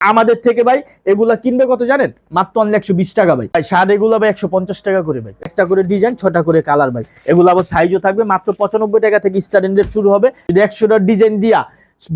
আমাদের থেকে ভাই এগুলা কিনবে কত জানেন? মাত্র অনলি একশো বিশ টাকা ভাই। ভাই শার্ট এগুলো ভাই একশো পঞ্চাশ টাকা করে ভাই। একটা করে ডিজাইন ছটা করে কালার ভাই। এগুলো আবার সাইজও থাকবে মাত্র পঁচানব্বই টাকা থেকে স্টার্টিং রেট শুরু হবে। যদি একশোটা ডিজাইন দিয়া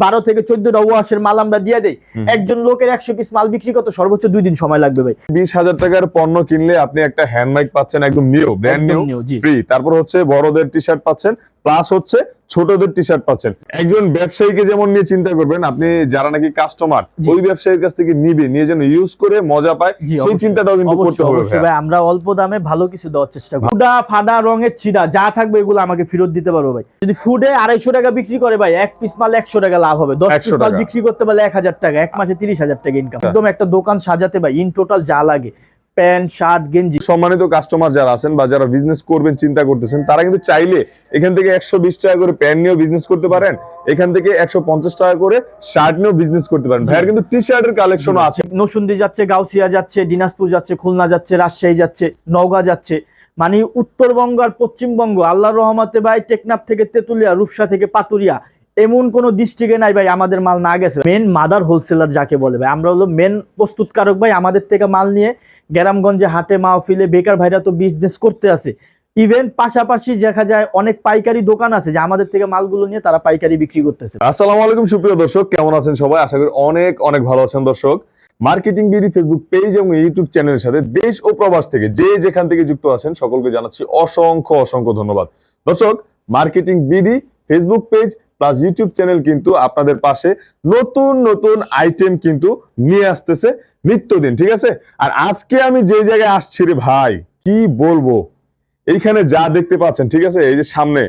বারো থেকে চোদ্দটা ওয়াশের মাল আমরা দিয়ে দেই একজন লোকের একশো পিস মাল বিক্রি করতে সর্বোচ্চ দুই দিন সময় লাগবে ভাই। বিশ হাজার টাকার পণ্য কিনলে আপনি একটা হ্যান্ড মাইক পাচ্ছেন একদম নিউ ব্র্যান্ড নিউ। ফ্রি তারপর হচ্ছে বড়দের টি শার্ট পাচ্ছেন প্লাস হচ্ছে ছোটদের টি শার্ট পাচ্ছেন। একজন ব্যবসায়ীকে যেমন নিয়ে চিন্তা করবেন আপনি যারা নাকি কাস্টমার ওই ব্যবসায়ীর কাছ থেকে নিবে নিয়ে যেন ইউজ করে মজা পায় সেই চিন্তাটাও কিন্তু করতে হবে ভাই আমরা অল্প দামে ভালো কিছু দেওয়ার চেষ্টা করি ফুডা ফাডা রঙের ছিড়া যা থাকবে এগুলো আমাকে ফেরত দিতে পারব ভাই। যদি ফুডে আড়াইশো টাকা বিক্রি করে ভাই এক পিস মাল একশো টাকা লাভ হবে। দশ পিস মাল বিক্রি করতে পারলে এক হাজার টাকা এক মাসে তিরিশ হাজার টাকা ইনকাম একদম একটা দোকান সাজাতে ভাই ইন টোটাল যা লাগে। প্যান্ট শার্ট গেঞ্জি। সম্মানিত কাস্টমার যারা আছেন বা যারা বিজনেস করবেন চিন্তা করতেছেন তারা কিন্তু চাইলে এখান থেকে একশো বিশ টাকা করে প্যান্ট নিয়েও বিজনেস করতে পারেন। এখান থেকে একশো পঞ্চাশ টাকা করে শার্ট নিয়েও বিজনেস করতে পারেন। ভাইয়ার কিন্তু টি শার্টের কালেকশনও আছে। নসুন্দি যাচ্ছে গাউসিয়া যাচ্ছে দিনাজপুর যাচ্ছে খুলনা যাচ্ছে রাজশাহী যাচ্ছে নওগাঁ যাচ্ছে। মানে উত্তরবঙ্গ আর পশ্চিমবঙ্গ আল্লাহর রহমতে ভাই টেকনাফ থেকে তেতুলিয়া রূপসা থেকে পাতুরিয়া। এমন কোন ডিস্ট্রিক্টে নাই ভাই, আমাদের মাল না গেছে। মেন মাদার হোলসেলার যাকে বলে ভাই, আমরা হলো মেন প্রস্তুতকারক ভাই, আমাদের থেকে মাল নিয়ে গ্রামগঞ্জে হাটে, মাহফিলে বেকার ভাইরা তো বিজনেস করতে আছে ইভেন পাশাপাশি দেখা যায় অনেক পাইকারি দোকান আছে যে আমাদের থেকে মালগুলো নিয়ে তারা পাইকারি বিক্রি করতেছে। আসসালামু আলাইকুম সুপ্রিয় দর্শক, কেমন আছেন সবাই? আশা করি অনেক অনেক ভালো আছেন দর্শক। মার্কেটিং বিডি ফেসবুক পেজ এবং ইউটিউব চ্যানেলের সাথে দেশ ও প্রবাস থেকে যে যেখান থেকে যুক্ত আছেন, সকলকে জানাচ্ছি অসংখ্য অসংখ্য ধন্যবাদ। দর্শক marketing BD Facebook page plus YouTube channel কিন্তু আপনাদের পাশে নতুন নতুন আইটেম কিন্তু নিয়ে আসতেছে নিত্যদিন, ঠিক আছে? আর আজকে আমি যে জায়গায় আসছি রে ভাই, কি বলব? এইখানে যা দেখতে পাচ্ছেন, ঠিক আছে? এই যে সামনে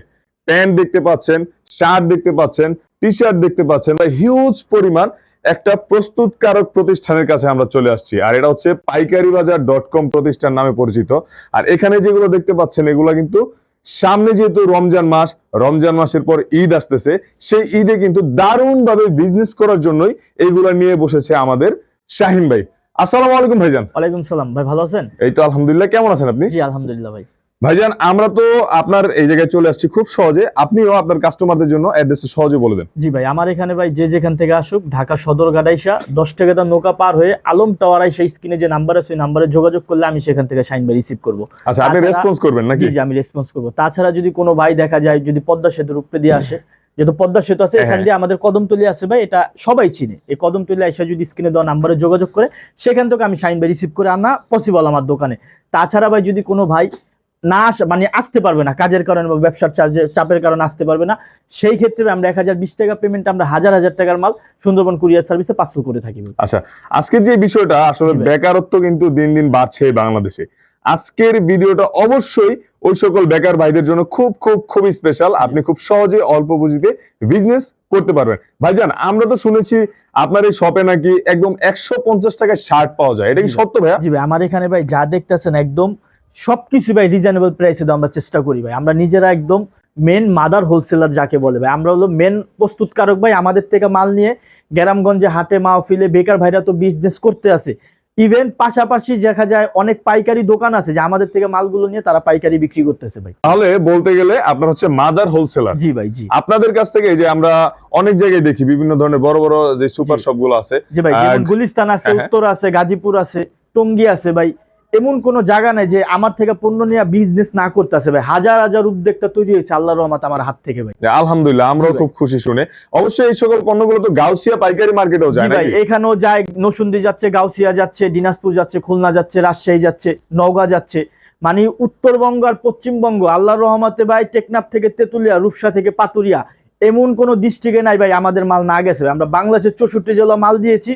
প্যান্ট দেখতে পাচ্ছেন, শার্ট দেখতে পাচ্ছেন টি শার্ট দেখতে পাচ্ছেন হিউজ পরিমাণ একটা প্রস্তুতকারক প্রতিষ্ঠানের কাছে আমরা চলে আসছি। আর এটা হচ্ছে পাইকারি বাজার ডট কম প্রতিষ্ঠান নামে পরিচিত। আর এখানে যেগুলো দেখতে পাচ্ছেন, এগুলো কিন্তু সামনে যেহেতু রমজান মাস রমজান মাসের পর ঈদ আসতেছে সেই ঈদে কিন্তু দারুণ ভাবে বিজনেস করার জন্যই এইগুলা নিয়ে বসেছে আমাদের শাহিন ভাই। আসসালাম আলাইকুম ভাইজান। ওয়ালাইকুম সালাম। ভাই ভালো আছেন? এই তো আলহামদুলিল্লাহ। কেমন আছেন আপনি? জি আলহামদুলিল্লাহ ভাই। ভাইজান আমরা তো আপনার এই জায়গায় চলে আসছি খুব সহজে। আপনিও আপনার কাস্টমারদের জন্য অ্যাড্রেসটা সহজে বলে দেন। জি ভাই আমার এখানে ভাই যে যেখান থেকে আসুক ঢাকা সদর গাড়াইসা দশ টাকা নৌকা পার হয়ে আলম টাওয়ার আইসা স্ক্রিনে যে নাম্বার আছে ওই নাম্বারে যোগাযোগ করলে আমি সেখান থেকে সাইন ভাই রিসিভ করব। আচ্ছা আপনি রেসপন্স করবেন নাকি? জি আমি রেসপন্স করব। তাছাড়া যদি কোনো ভাই দেখা যায় যদি পদ্মা সেতুর উপরে দিয়ে আসে যেহেতু পদ্মা সেতু আছে এখান হ্যাঁ। দিয়ে আমাদের কদমতলি আছে ভাই এটা সবাই চিনে। এই কদমতলি আইসা যদি স্ক্রিনে দেওয়া নাম্বারে যোগাযোগ করে সেখান থেকে আমি সাইন ভাই রিসিভ করে আনা পসিবল আমার দোকানে। তাছাড়া ভাই যদি কোনো ভাই না মানে আসতে পারবে না। কাজের কারণে বা ব্যবসার চার্জে চাপের কারণে আসতে পারবে না। সেই ক্ষেত্রে আমরা এক হাজার বিশ টাকা পেমেন্ট আমরা হাজার হাজার টাকার মাল সুন্দরবন কুরিয়ার সার্ভিসে পার্সেল করে থাকি। আচ্ছা আজকের যে বিষয়টা আসলে বেকারত্ব কিন্তু দিন দিন বাড়ছে বাংলাদেশে। আজকের ভিডিওটা অবশ্যই ওই সকল বেকার ভাইদের জন্য খুব খুব খুবই স্পেশাল আপনি খুব সহজে অল্প পুঁজিতে বিজনেস করতে পারবেন। ভাইজান আমরা তো শুনেছি আপনার এই শপে নাকি একদম একশো পঞ্চাশ টাকায় শার্ট পাওয়া যায়। এটা কি সত্য ভাইয়া? জি ভাই আমার এখানে ভাই যা দেখতেছেন একদম সবকিছু ভাই রিজনেবল প্রাইসে দেওয়া আমরা চেষ্টা করি ভাই। আমরা নিজেরা একদম মেন মাদার হোলসেলার যাকে বলে ভাই। আমরা হলো মেন প্রস্তুতকারক ভাই আমাদের থেকে মাল নিয়ে গ্রামগঞ্জে হাটে মাহফিলে বেকার ভাইরা তো বিজনেস করতে আছে ইভেন পাশাপাশি দেখা যায় অনেক পাইকারি দোকান আছে যে আমাদের থেকে মালগুলো নিয়ে তারা পাইকারি বিক্রি করতেছে ভাই। তাহলে বলতে গেলে আপনার হচ্ছে মাদার হোলসেলার জি ভাই জি। আপনাদের কাছ থেকে এই যে আমরা অনেক জায়গায় দেখি বিভিন্ন ধরনের বড় বড় যে সুপার। শপগুলো আছে ভাই গুলিস্তান আছে হ্যাঁ, হ্যাঁ। উত্তর আছে গাজীপুর আছে টঙ্গী আছে ভাই। এমন কোন জায়গা নাই যে আমার থেকে পণ্য নিয়ে বিজনেস না করতেছে ভাই। হাজার হাজার উদ্যোগটা তৈরি হয়েছে আল্লাহর রহমত আমার হাত থেকে ভাই। আলহামদুলিল্লাহ আমরাও খুব খুশি শুনে। অবশ্যই এই সকল পণ্যগুলো তো গাউসিয়া পাইকারি মার্কেটেও যায় ভাই এখানেও যায় নসুন্দি যাচ্ছে গাউসিয়া যাচ্ছে দিনাজপুর যাচ্ছে খুলনা যাচ্ছে রাজশাহী যাচ্ছে নওগাঁ যাচ্ছে। মানে উত্তরবঙ্গ আর পশ্চিমবঙ্গ আল্লাহর রহমতে ভাই টেকনাফ থেকে তেতুলিয়া রূপসা থেকে পাতুরিয়া এমন কোন ডিস্ট্রিক্টে নাই ভাই আমাদের মাল না গেছে আমরা বাংলাদেশের চৌষট্টি জেলা মাল দিয়েছি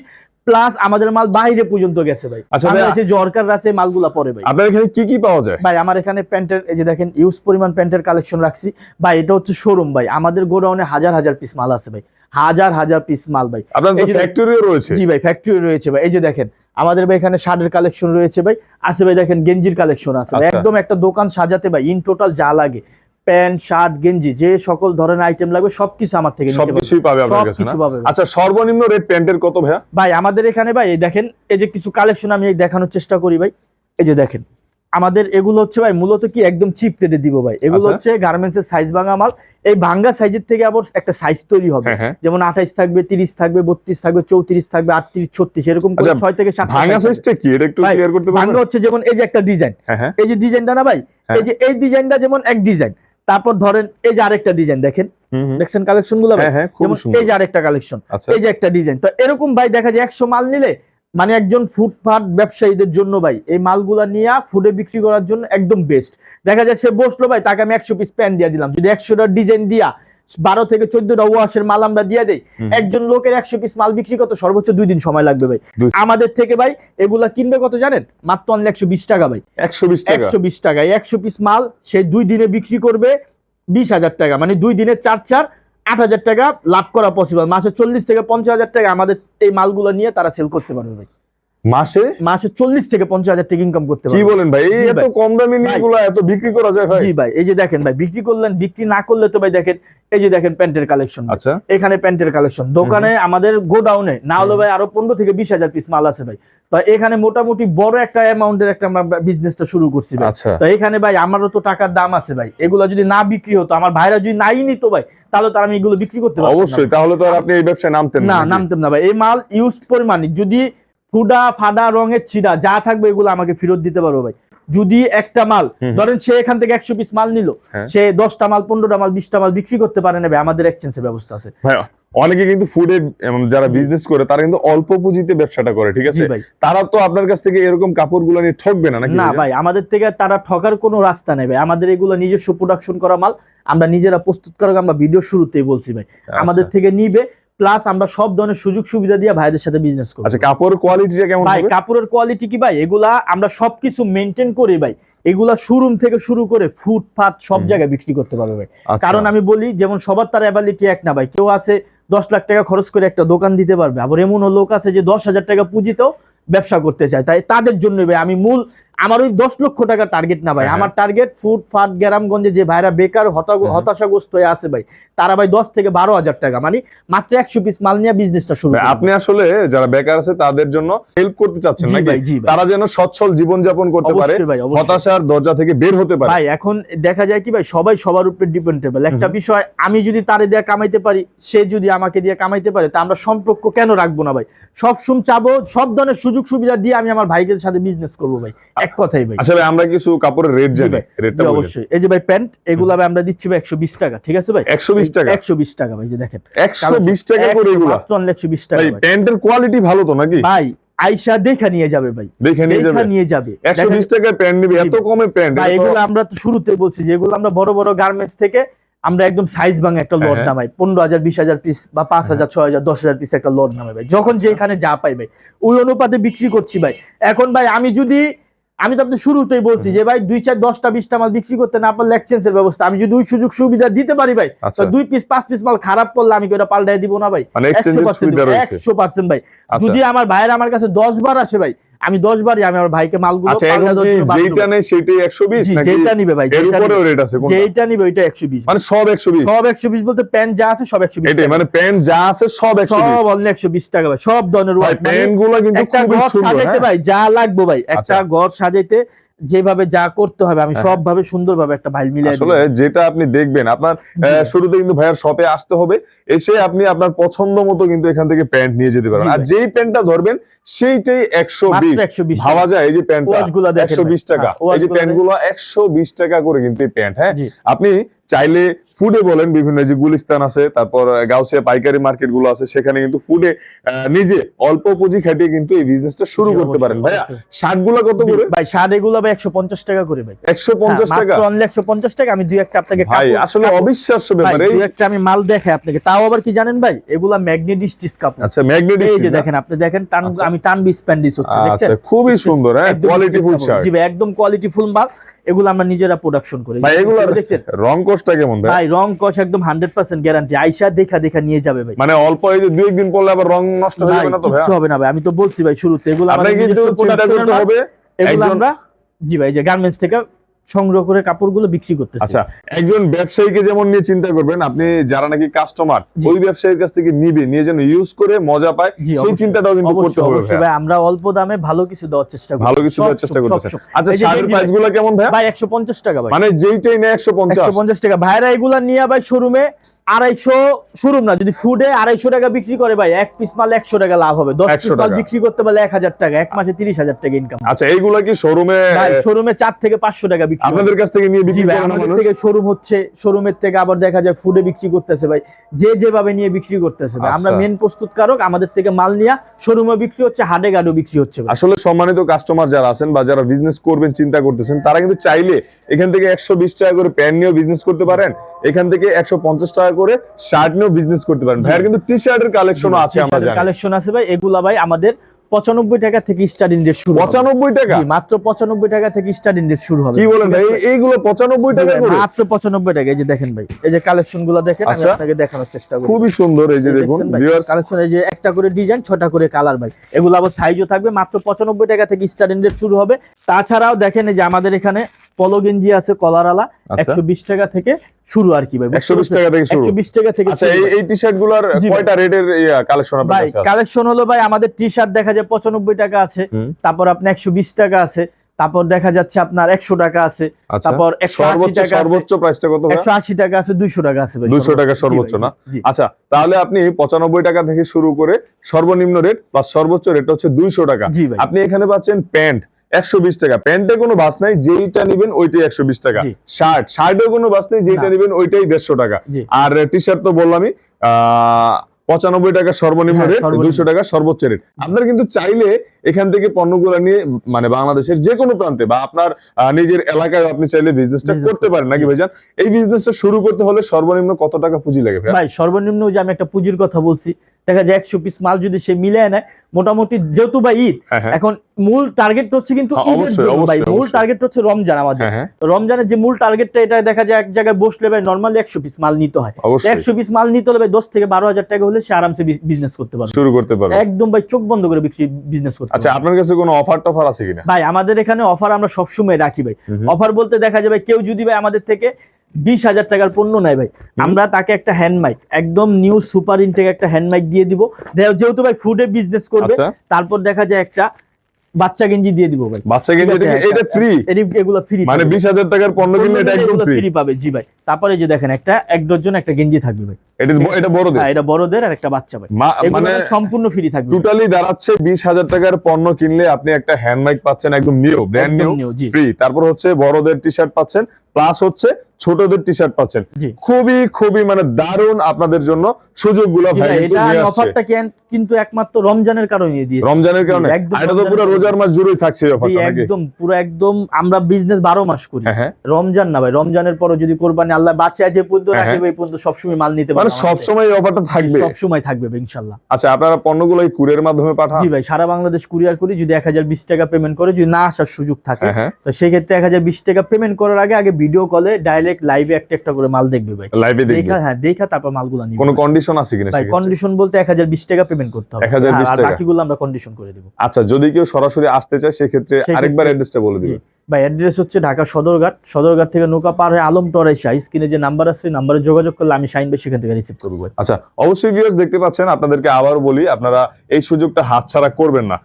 প্লাস আমাদের মাল বাইরে পর্যন্ত গেছে ভাই। আচ্ছা ভাই, বাংলাদেশে জরকার আছে মালগুলা পরে ভাই। আপনার এখানে কি কি পাওয়া যায়? ভাই আমার এখানে প্যান্টের এই যে দেখেন ইউজ পরিমাণ প্যান্টের কালেকশন রাখছি। ভাই এটা হচ্ছে শোরুম ভাই। আমাদের গোডাউনে হাজার হাজার পিস মাল আছে ভাই। হাজার হাজার পিস মাল ভাই। এই ফ্যাক্টরিও রয়েছে। জি ভাই ফ্যাক্টরি রয়েছে ভাই। এই যে দেখেন আমাদের ভাই এখানে শার্টের কালেকশন রয়েছে ভাই। আছে ভাই দেখেন গেঞ্জির কালেকশন আছে আচ্ছা। একদম একটা দোকান সাজাতে ভাই ইন টোটাল যা লাগে। প্যান্ট শার্ট গেঞ্জি যে সকল ধরনের আইটেম লাগবে সবকিছু আমার থেকে সবকিছুই পাবে আপনার কাছে আচ্ছা সর্বনিম্ন রেট প্যান্টের কত ভাইয়া? ভাই আমাদের এখানে ভাই এই দেখেন এই যে কিছু কালেকশন আমি এই দেখানোর চেষ্টা করি ভাই। এই যে দেখেন আমাদের এগুলো হচ্ছে ভাই মূলত কি একদম চিপ রেটে দিব ভাই। এগুলো আচ্ছা। হচ্ছে গার্মেন্টস এর সাইজ ভাঙা মাল। এই ভাঙ্গা সাইজের থেকে আবার একটা সাইজ তৈরি হবে। হ্যাঁ হ্যাঁ। যেমন আঠাইশ থাকবে তিরিশ থাকবে বত্রিশ থাকবে চৌত্রিশ থাকবে আটত্রিশ ছত্রিশ এরকম আচ্ছা, ছয় থেকে সাত ভাঙা সাইজটা কি? এটা একটু ক্লিয়ার করতে ভাঙ্গা হচ্ছে যেমন এই যে একটা ডিজাইন হ্যাঁ এই যে ডিজাইনটা না ভাই। এই যে এই ডিজাইনটা যেমন এক ডিজাইন তারপর ধরেন এই যে আরেকটা ডিজাইন দেখেন। দেখছেন কালেকশনগুলো? হ্যাঁ হ্যাঁ এই যে আরেকটা কালেকশন আচ্ছা। এই যে একটা ডিজাইন তো এরকম ভাই দেখা যায় একশো মাল নিলে মানে একজন ফুটপাথ ব্যবসায়ীদের জন্য ভাই এই মালগুলা নিয়ে ফুডে বিক্রি করার জন্য একদম বেস্ট দেখা যায় সে বসল ভাই তাকে আমি একশো পিস প্যান দিয়ে দিলাম। যদি একশোটা ডিজাইন দিয়া বারো থেকে চোদ্দটা ওয়াশের মাল আমরা দিয়ে দেই। একজন লোকের একশো পিস মাল বিক্রি করতে সর্বোচ্চ দুই দিন সময় লাগবে ভাই। আমাদের থেকে ভাই এগুলা কিনবে কত জানেন? মাত্র অনলি একশো বিশ টাকা ভাই। একশো বিশ টাকা। একশো বিশ টাকা। একশো পিস মাল সে দুই দিনে বিক্রি করবে বিশ হাজার টাকা। মানে দুই দিনে চার চার আট হাজার টাকা লাভ করা পসিবল মাসে চল্লিশ থেকে পঞ্চাশ হাজার টাকা আমাদের এই মালগুলো নিয়ে তারা সেল করতে পারবে ভাই। মাসে? মাসে চল্লিশ থেকে পঞ্চাশ হাজার টাকা ইনকাম করতে কি বলেন ভাই? এই এত কম দামি ভাই। নিয়ে এত বিক্রি করা যায় ভাই? জি ভাই এই যে দেখেন ভাই বিক্রি করলেন বিক্রি না করলে তো ভাই দেখেন এই যে দেখেন প্যান্টের কালেকশন আচ্ছা। এখানে প্যান্টের কালেকশন দোকানে আমাদের গোডাউনে না হলে ভাই আরও পনেরো থেকে বিশ হাজার পিস মাল আছে ভাই। তো এখানে মোটামুটি বড় একটা অ্যামাউন্টের একটা আমরা বিজনেসটা শুরু করছি ভাই। আচ্ছা। তো এখানে ভাই আমারও তো টাকার দাম আছে ভাই। এগুলো যদি না বিক্রি হতো আমার ভাইরা যদি নাই নিত ভাই তাহলে তার আমি এগুলো বিক্রি করতে না। অবশ্যই তাহলে তো আর আপনি এই ব্যবসায় নামতেন না নামতেন না ভাই। এই মাল ইউজ পরিমাণ যদি ফুডা ফাডা রঙের ছিড়া যা থাকবে এগুলো আমাকে ফেরত দিতে পারব ভাই। যদি একটা মাল ধরেন সে এখান থেকে একশো পিস মাল নিল হ্যাঁ। সে দশটা মাল পনেরোটা মাল বিশটা মাল বিক্রি করতে পারে না আমাদের এক্সচেঞ্জের ব্যবস্থা আছে। অনেকে কিন্তু ফুডে যারা বিজনেস করে তারা কিন্তু অল্প পুঁজিতে ব্যবসাটা করে ঠিক আছে? ভাই। তারা তো আপনার কাছ থেকে এরকম কাপড়গুলো নিয়ে ঠকবে না না ভাই? আমাদের থেকে তারা ঠকার কোনো রাস্তা নেই ভাই আমাদের এগুলো নিজস্ব প্রোডাকশন করা মাল আমরা নিজেরা প্রস্তুত করা আমরা ভিডিও শুরুতেই বলছি ভাই আমাদের আচ্ছা। থেকে নিবে প্লাস আমরা সব ধরনের সুযোগ সুবিধা দিয়ে ভাইদের সাথে বিজনেস করব। আচ্ছা কাপড় কোয়ালিটিটা কেমন ভাই কাপড়ের কোয়ালিটি কি ভাই? এগুলা আমরা সবকিছু মেনটেন করি ভাই। এগুলা শোরুম থেকে শুরু করে ফুটপাত সব জায়গায় বিক্রি করতে পারবে ভাই। আচ্ছা। কারণ আমি বলি যেমন সবার তার অ্যাবিলিটি এক না ভাই। কেউ আছে দশ লাখ টাকা খরচ করে একটা দোকান দিতে পারবে। আবার এমনও লোক আছে যে দশ হাজার টাকা পুঁজিতেও ব্যবসা করতে চায়। তাই তাদের জন্য ভাই আমি মূল আমার ওই দশ লক্ষ টাকা টার্গেট না ভাই। হ্যাঁ, আমার টার্গেট ফুটপাত গ্রামগঞ্জে যে ভাইরা বেকার হতাশাগ্রস্ত হয়ে আছে ভাই তারা ভাই দশ থেকে বারো হাজার টাকা মানে মাত্র একশো পিস মাল নিয়ে বিজনেসটা শুরু আপনি আসলে যারা বেকার আছে তাদের জন্য হেল্প করতে চাচ্ছেন নাকি? তারা যেন সচ্ছল জীবন যাপন করতে পারে হতাশার দরজা থেকে বের হতে পারে। ভাই এখন দেখা যায় কি ভাই সবাই সবার উপরে ডিপেন্ডেবল একটা বিষয় আমি যদি তারে দিয়ে কামাইতে পারি সে যদি আমাকে দিয়ে কামাইতে পারে তা আমরা সম্পর্ক কেন রাখব না ভাই? সব সুম চাবো সব ধরনের সুযোগ সুবিধা দিয়ে আমি আমার ভাইদের সাথে বিজনেস করব ভাই। এক কথাই ভাই। আসলে আমরা কিছু কাপড়ের রেট জানি রেটটা অবশ্যই। এই যে ভাই প্যান্ট এগুলো ভাই আমরা দিচ্ছি ভাই একশো বিশ টাকা ঠিক আছে ভাই? একশো বিশ টাকা? একশো বিশ টাকা ভাই যে দেখেন। একশো বিশ টাকা করে এগুলা? একশো বিশ টাকা ভাই। প্যান্টের কোয়ালিটি ভালো তো নাকি? ভাই আইসা দেখা নিয়ে যাবে ভাই। দেখে নিয়ে দেখা যাবে? নিয়ে যাবে। একশো দেখেন- বিশ টাকায় প্যান্ট নিবে এত। কমে প্যান্ট ভাই এগুলো আমরা তো শুরুতে বলছি যে এগুলো আমরা বড় বড় গার্মেন্টস থেকে আমরা একদম সাইজ ভাঙা একটা লট হ্যাঁ। নামাই। পনেরো হাজার বিশ হাজার পিস বা পাঁচ হাজার ছয় হাজার দশ হাজার পিস একটা লট নামাই ভাই। যখন আচ্ছা। যেখানে যা পাই ভাই। ওই অনুপাতে বিক্রি করছি ভাই। এখন ভাই আমি যদি আমি তো আপনি শুরুতেই বলছি যে ভাই দুই চার দশটা বিশটা মাল বিক্রি করতে না পারলে এক্সচেঞ্জের ব্যবস্থা। আমি যদি সুযোগ সুবিধা দিতে পারি ভাই আচ্ছা। দুই পিস পাঁচ পিস মাল খারাপ করলে আমি ওটা পাল্টাই দিব না ভাই? মানে একশো পার্সেন্ট সুবিধা একশো পার্সেন্ট ভাই। আচ্ছা। যদি আমার ভাইয়ের আমার কাছে দশ বার আসে ভাই আমি দশ বারই আমি আমার ভাইকে মালগুলো আচ্ছা বাধ্য যেইটা নেই সেটাই একশো বিশ নাকি যেটা নিবে ভাই এর যেটা উপরেও। রেট আছে কোনটা? যেটা নিবে ওইটা একশো বিশ মানে সব একশো বিশ সব একশো বিশ বলতে প্যান্ট যা আছে সব একশো বিশ এটাই মানে প্যান্ট যা আছে সব একশো বিশ সব অনলি একশো বিশ টাকা ভাই সব ধরনের ওয়াশ মানে কিন্তু একটা সুন্দর হ্যাঁ? ভাই যা লাগবে ভাই একটা আচ্ছা। ঘর সাজাইতে যেভাবে যা করতে হবে আমি সবভাবে সব ভাবে সুন্দর ভাবে একটা ভাই মিলে আসলে যেটা আপনি দেখবেন আপনার শুরুতে কিন্তু ভাইয়ার শপে আসতে হবে এসে আপনি আপনার পছন্দ মতো কিন্তু এখান থেকে প্যান্ট নিয়ে যেতে পারেন আর যেই প্যান্টটা ধরবেন সেইটাই একশো বিশ। ভাবা যায় এই যে প্যান্টটা একশো বিশ। টাকা। হ্যাঁ, এই যে প্যান্টগুলো প্যান্টগুলো একশো বিশ টাকা করে কিন্তু এই প্যান্ট হ্যাঁ? আপনি চাইলে ফুডে বলেন বিভিন্ন যে গুলিস্তান আছে তারপর গাউসিয়া পাইকারি মার্কেটগুলো আছে সেখানে কিন্তু ফুডে নিজে অল্প পুঁজি খাটিয়ে কিন্তু এই বিজনেসটা শুরু করতে পারেন। ভাইয়া। শার্টগুলো কত করে? ভাই শার্ট এগুলো ভাই একশো পঞ্চাশ টাকা করে ভাই। একশো পঞ্চাশ টাকা? অনলি একশো পঞ্চাশ টাকা আমি দুই একটা আপনাকে ভাই আসলে অবিশ্বাস্য ব্যাপার। এই একটা আমি মাল দেখাই আপনাকে। তাও আবার কি জানেন ভাই? এগুলা ম্যাগনেট স্টিচ কাপড়। আচ্ছা ম্যাগনেটিক এই যে দেখেন আপনি দেখেন টান আচ্ছা। আমি টান বিস প্যান্ডিস হচ্ছে আচ্ছা দেখছেন? খুবই সুন্দর হ্যাঁ কোয়ালিটি ফুল শার্ট জি ভাই একদম কোয়ালিটি ফুল মাল। এগুলো আমরা নিজেরা প্রোডাকশন করি। ভাই এগুলো দেখছেন? রং কোর্সটা কেমন ভাই রং কষ একদম হান্ড্রেড পার্সেন্ট গ্যারান্টি আইসা দেখা দেখা নিয়ে যাবে ভাই। মানে অল্প এই দুই একদিন পড়লে আবার রং নষ্ট হয়ে যাবে না তো ভাই হবে না ভাই আমি তো বলছি ভাই শুরুতে এগুলো আপনাকে কিন্তু চিন্তা করতে হবে এগুলো আমরা জি ভাই যে গার্মেন্টস থেকে সংগ্রহ করে কাপড়গুলো বিক্রি করতে আচ্ছা একজন ব্যবসায়ীকে যেমন নিয়ে চিন্তা করবেন আপনি যারা নাকি কাস্টমার ওই ব্যবসায়ীর কাছ থেকে নিবে নিয়ে যেন ইউজ করে মজা পায় সেই। চিন্তাটাও কিন্তু করতে হবে ভাই আমরা অল্প দামে ভালো কিছু দেওয়ার চেষ্টা করি। ভালো কিছু দেওয়ার চেষ্টা সব- আচ্ছা শাড়ির প্রাইসগুলো কেমন ভাই ভাই একশো পঞ্চাশ টাকা ভাই। মানে যেইটাই পঞ্চাশ। একশো পঞ্চাশ টাকা। ভাইরা এগুলা নিয়ে ভাই শোরুমে আড়াইশো শোরুম না যদি ফুডে আড়াইশো টাকা বিক্রি করে ভাই এক পিস মাল একশো টাকা লাভ হবে। দশ পিস মাল বিক্রি করতে পারলে এক হাজার টাকা এক মাসে তিরিশ হাজার টাকা ইনকাম আচ্ছা এইগুলা কি শোরুমে শোরুমে চার থেকে পাঁচশো টাকা বিক্রি আপনাদের কাছ থেকে নিয়ে বিক্রি আমাদের থেকে শোরুম হচ্ছে শোরুমের থেকে আবার দেখা যায় ফুডে বিক্রি করতেছে ভাই। যে যেভাবে নিয়ে বিক্রি করতেছে ভাই আমরা আচ্ছা। মেন প্রস্তুতকারক আমাদের থেকে মাল নিয়ে শোরুমে বিক্রি হচ্ছে হাডে গাডো বিক্রি হচ্ছে আসলে সম্মানিত কাস্টমার যারা আছেন বা যারা বিজনেস করবেন চিন্তা করতেছেন তারা কিন্তু চাইলে এখান থেকে একশো বিশ টাকা করে প্যান্ট নিয়েও বিজনেস করতে পারেন। এখান থেকে একশো পঞ্চাশ টাকা করে শার্ট নিয়েও বিজনেস করতে পারেন। ভাইয়ার কিন্তু টি শার্টের কালেকশনও আছে আমরা কালেকশন আছে ভাই। এগুলা ভাই আমাদের পঁচানব্বই টাকা থেকে স্টার্টিং রেট শুরু পঁচানব্বই টাকা? মাত্র পঁচানব্বই টাকা থেকে স্টার্টিং রেট শুরু হবে। কি বলেন ভাই? এইগুলো পঁচানব্বই টাকা মাত্র পঁচানব্বই টাকা। এই যে দেখেন ভাই এই যে কালেকশনগুলো দেখেন আমি আচ্ছা। আপনাকে দেখানোর চেষ্টা করি। খুবই সুন্দর এই যে দেখুন কালেকশন এই যে একটা করে ডিজাইন ছটা করে কালার ভাই। এগুলো আবার সাইজও থাকবে মাত্র পঁচানব্বই টাকা থেকে স্টার্টিং রেট শুরু হবে। তাছাড়াও দেখেন এই যে আমাদের এখানে পলো গেঞ্জি আছে কলারালা আচ্ছা। একশো বিশ টাকা থেকে শুরু আর কি ভাই একশো বিশ টাকা থেকে শুরু। একশো বিশ টাকা থেকে আচ্ছা এই টি শার্টগুলার। কয়টা রেটের কালেকশন আপনার ভাই কাছে? কালেকশন হলো ভাই আমাদের টি শার্ট দেখা যায় পঁচানব্বই টাকা আছে তারপর আপনার একশো বিশ টাকা আছে তারপর দেখা যাচ্ছে আপনার একশো টাকা আছে আচ্ছা। তারপর 180 সর্বোচ্চ টাকা সর্বোচ্চ প্রাইসটা কত ভাই? একশো আশি টাকা আছে দুইশো টাকা আছে ভাই 200 টাকা সর্বোচ্চ। না? আচ্ছা তাহলে আপনি পঁচানব্বই টাকা থেকে শুরু করে সর্বনিম্ন রেট বা সর্বোচ্চ রেট হচ্ছে দুইশো টাকা। জি ভাই। আপনি এখানে পাচ্ছেন প্যান্ট। একশো বিশ টাকা। প্যান্টে কোনো বাস নাই যেইটা নিবেন ওইটাই একশো বিশ টাকা। শার্ট শার্টেও কোনো বাস নেই যেইটা। নিবেন ওইটাই দেড়শো টাকা। আর টি শার্ট তো বললামই আহ পঁচানব্বই টাকা সর্বনিম্ন হ্যাঁ, রেট। দুইশো টাকা সর্বোচ্চ রেট আপনার কিন্তু চাইলে এখান থেকে পণ্যগুলো নিয়ে মানে বাংলাদেশের যে কোনো প্রান্তে বা আপনার নিজের এলাকায় আপনি চাইলে বিজনেসটা করতে পারেন নাকি। ভাইজান? এই বিজনেসটা শুরু করতে হলে সর্বনিম্ন কত টাকা পুঁজি লাগে ভাই সর্বনিম্ন যে আমি একটা পুঁজির কথা বলছি দেখা যায় একশো পিস মাল যদি সে মিলে নেয় মোটামুটি যেহেতু ভাই ঈদ হ্যাঁ হ্যাঁ। এখন মূল টার্গেট হচ্ছে কিন্তু হ্যাঁ, ভাই মূল টার্গেট হচ্ছে রমজান আমাদের। রমজানের যে মূল টার্গেটটা এটা দেখা যায় এক জায়গায় বসলে ভাই নর্মালি একশো পিস মাল নিতে হয়। একশো পিস মাল নিতে হলে ভাই দশ থেকে বারো হাজার টাকা হলে সে আরামসে বিজনেস করতে পারবে। শুরু করতে পারবেন একদম ভাই চোখ বন্ধ করে বিক্রি বিজনেস করতে আচ্ছা আপনার কাছে কোনো অফার টফার আছে কিনা? ভাই আমাদের এখানে অফার আমরা সবসময় রাখি ভাই। অফার বলতে দেখা যাবে কেউ যদি ভাই আমাদের থেকে বিশ হাজার টাকার পণ্য নেয় ভাই। আমরা তাকে একটা হ্যান্ড মাইক একদম নিউ সুপার ইনটেক একটা হ্যান্ড মাইক দিয়ে দিব। যেহেতু ভাই ফুডে বিজনেস করবে আচ্ছা। তারপর দেখা যায় একটা বাচ্চা গেঞ্জি দিয়ে দিব ভাই। বাচ্চা আছে, এটা- ফ্রি এগুলো ফ্রি মানে বিশ হাজার টাকার পণ্য কিনলে এটা একদম ফ্রি পাবে জি ভাই। তারপরে যে দেখেন একটা এক ডজন একটা গেঞ্জি থাকবে ভাই। এটা এটা বড়দের? হ্যাঁ এটা বড়দের আর একটা বাচ্চা ভাই। মানে সম্পূর্ণ ফ্রি থাকবে টোটালি দাঁড়াচ্ছে বিশ হাজার টাকার পণ্য কিনলে আপনি একটা হ্যান্ড মাইক পাচ্ছেন একদম নিউ ব্র্যান্ড নিউ ফ্রি তারপর হচ্ছে বড়দের টি শার্ট পাচ্ছেন প্লাস হচ্ছে ছোটদের টি শার্ট পাচ্ছেন খুবই খুবই মানে দারুণ আপনাদের জন্য সুযোগগুলো ভাই ভাই, কিন্তু অফারটা একমাত্র রমজানের কারণে দিয়েছি। রমজানের কারণে? এটা তো পুরো রোজার মাস জুড়েই থাকছে একদম পুরো একদম আমরা বিজনেস বারো মাস করি। হ্যাঁ হ্যাঁ। রমজান না ভাই রমজানের পরে যদি কোরবানি আল্লাহ বাঁচে আছে পর্যন্ত হ্যাঁ, রাখবে এই পর্যন্ত সবসময় মাল নিতে মানে পারবে সবসময় এই অফারটা থাকবে? সব সময় থাকবে ইনশাল্লাহ। আচ্ছা আপনারা পণ্যগুলো এই কুরিয়ার মাধ্যমে পাঠান? জি ভাই সারা বাংলাদেশ কুরিয়ার করি যদি এক হাজার বিশ টাকা পেমেন্ট করে যদি না আসার সুযোগ থাকে তো সেই ক্ষেত্রে এক হাজার বিশ টাকা পেমেন্ট করার আগে আগে ভিডিও কলে ডাইরেক্ট লাইভে একটা একটা করে মাল দেখবে ভাই। লাইভে দেখবে। দেখা হ্যাঁ দেখা তারপর মালগুলো নিবে। কোনো কন্ডিশন আছে কিনা ভাই কন্ডিশন বলতে এক হাজার বিশ টাকা পেমেন্ট করতে হবে। 1020 হ্যাঁ, আর বাকিগুলো আমরা কন্ডিশন করে দেবো। আচ্ছা যদি কেউ সরাসরি আসতে চায় সেক্ষেত্রে আরেকবার অ্যাড্রেসটা বলে দিবেন। ভাই অ্যাড্রেস হচ্ছে ঢাকা সদরঘাট। সদরঘাট থেকে নৌকা পার হয়ে আলম টরাই শাহ স্ক্রিনে যে নাম্বার আছে নাম্বারে যোগাযোগ করলে আমি সাইন ভাই সেখান থেকে রিসিভ করব আচ্ছা অবশ্যই ভিউয়ার্স দেখতে পাচ্ছেন আপনাদেরকে আবার বলি আপনারা এই সুযোগটা হাতছাড়া করবেন না।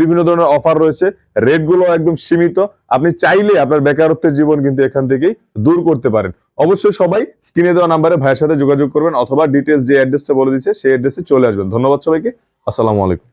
বিভিন্ন ধরনের অফার রয়েছে। রেটগুলো একদম সীমিত। আপনি চাইলে আপনার বেকারত্বের জীবন কিন্তু এখান থেকেই দূর করতে পারেন। অবশ্যই সবাই স্ক্রিনে দেওয়া নাম্বারে ভাইয়ের সাথে যোগাযোগ করবেন অথবা ডিটেলস যে অ্যাড্রেসটা বলে দিচ্ছে সেই অ্যাড্রেসে চলে আসবেন। ধন্যবাদ সবাইকে। আসসালামু আলাইকুম।